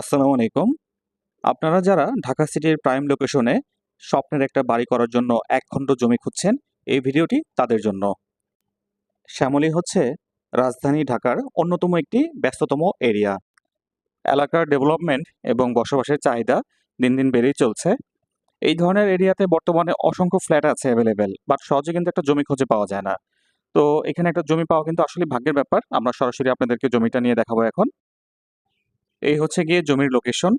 আসসালামু আলাইকুম। আপনারা যারা ঢাকা সিটির প্রাইম লোকেশনে স্বপ্নের একটা বাড়ি করার জন্য এক খণ্ড জমি খুঁজছেন, এই ভিডিওটি তাদের জন্য। শ্যামলী হচ্ছে রাজধানী ঢাকার অন্যতম একটি ব্যস্ততম এরিয়া। এলাকার ডেভেলপমেন্ট এবং বসবাসের চাহিদা দিন দিন বেড়েই চলছে। এই ধরনের এরিয়াতে বর্তমানে অসংখ্য ফ্ল্যাট আছে অ্যাভেলেবেল, বাট সহজে কিন্তু একটা জমি খুঁজে পাওয়া যায় না। তো এখানে একটা জমি পাওয়া কিন্তু আসলে ভাগ্যের ব্যাপার। আমরা সরাসরি আপনাদেরকে জমিটা নিয়ে দেখাবো এখন। এই হচ্ছে গিয়ে জমির লোকেশন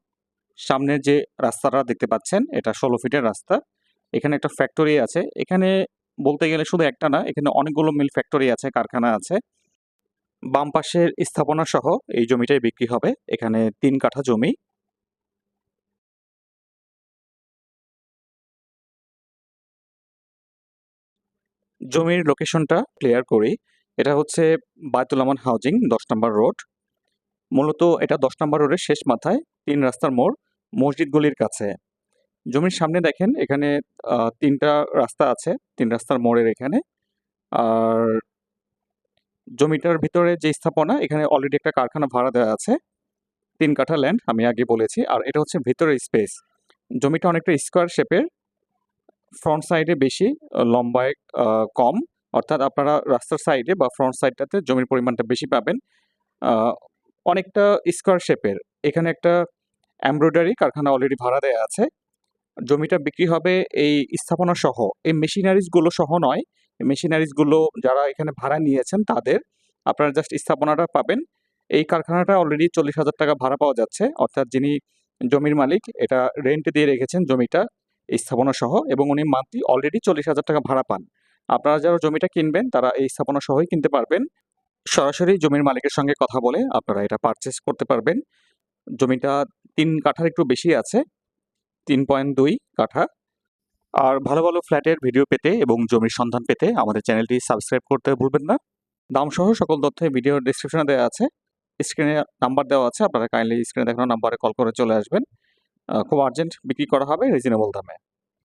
সামনের যে রাস্তাটা দেখতে পাচ্ছেন, এটা ষোলো ফিটের রাস্তা। এখানে একটা ফ্যাক্টরি আছে। এখানে বলতে গেলে শুধু একটা না, এখানে অনেকগুলো মিল ফ্যাক্টরি আছে, কারখানা আছে। বাম পাশের স্থাপনা সহ এই জমিটাই বিক্রি হবে। এখানে তিন কাঠা জমি। জমির লোকেশনটা ক্লিয়ার করি। এটা হচ্ছে বায়তুল আমান হাউজিং দশ নম্বর রোড মূলত এটা দশ নম্বর রোডের শেষ মাথায় তিন রাস্তার মোড় মসজিদ গলির কাছে। জমির সামনে দেখেন, এখানে তিনটা রাস্তা আছে, তিন রাস্তার মোড়ের এখানে। আর জমিটার ভিতরে যে স্থাপনা, এখানে অলরেডি একটা কারখানা ভাড়া দেওয়া আছে। তিন কাঠা ল্যান্ড আমি আগে বলেছি। আর এটা হচ্ছে ভিতরের স্পেস জমিটা অনেকটা স্কোয়ার শেপের ফ্রন্ট সাইডে বেশি, লম্বায় কম। অর্থাৎ আপনারা রাস্তার সাইডে বা ফ্রন্ট সাইডটাতে জমির পরিমাণটা বেশি পাবেন। অনেকটা স্কোয়ার শেপের এখানে একটা এমব্রয়ডারি কারখানা অলরেডি ভাড়া দেওয়া আছে। জমিটা বিক্রি হবে এই স্থাপনা সহ। এই মেশিনারিজগুলো সহ নয়। মেশিনারিজগুলো যারা এখানে ভাড়া নিয়েছেন তাদের, আপনারা জাস্ট স্থাপনাটা পাবেন। এই কারখানাটা অলরেডি চল্লিশ হাজার টাকা ভাড়া পাওয়া যাচ্ছে। অর্থাৎ যিনি জমির মালিক, এটা রেন্টে দিয়ে রেখেছেন জমিটা স্থাপনা সহ, এবং উনি মান্থলি অলরেডি চল্লিশ হাজার টাকা ভাড়া পান। আপনারা যারা জমিটা কিনবেন, তারা এই স্থাপনা সহই কিনতে পারবেন। সরাসরি জমির মালিকের সঙ্গে কথা বলে আপনারা এটা পারচেস করতে পারবেন। জমিটা তিন কাঠার একটু বেশি আছে, তিন পয়েন্ট দুই কাঠা। আর ভালো ভালো ফ্ল্যাটের ভিডিও পেতে এবং জমির সন্ধান পেতে আমাদের চ্যানেলটি সাবস্ক্রাইব করতে ভুলবেন না। দাম সহ সকল তথ্য ভিডিওর ডিসক্রিপশনে দেওয়া আছে। স্ক্রিনে নাম্বার দেওয়া আছে, আপনারা কাইন্ডলি স্ক্রিনে দেখানো নাম্বারে কল করে চলে আসবেন। খুব আর্জেন্ট বিক্রি করা হবে রিজনেবল দামে।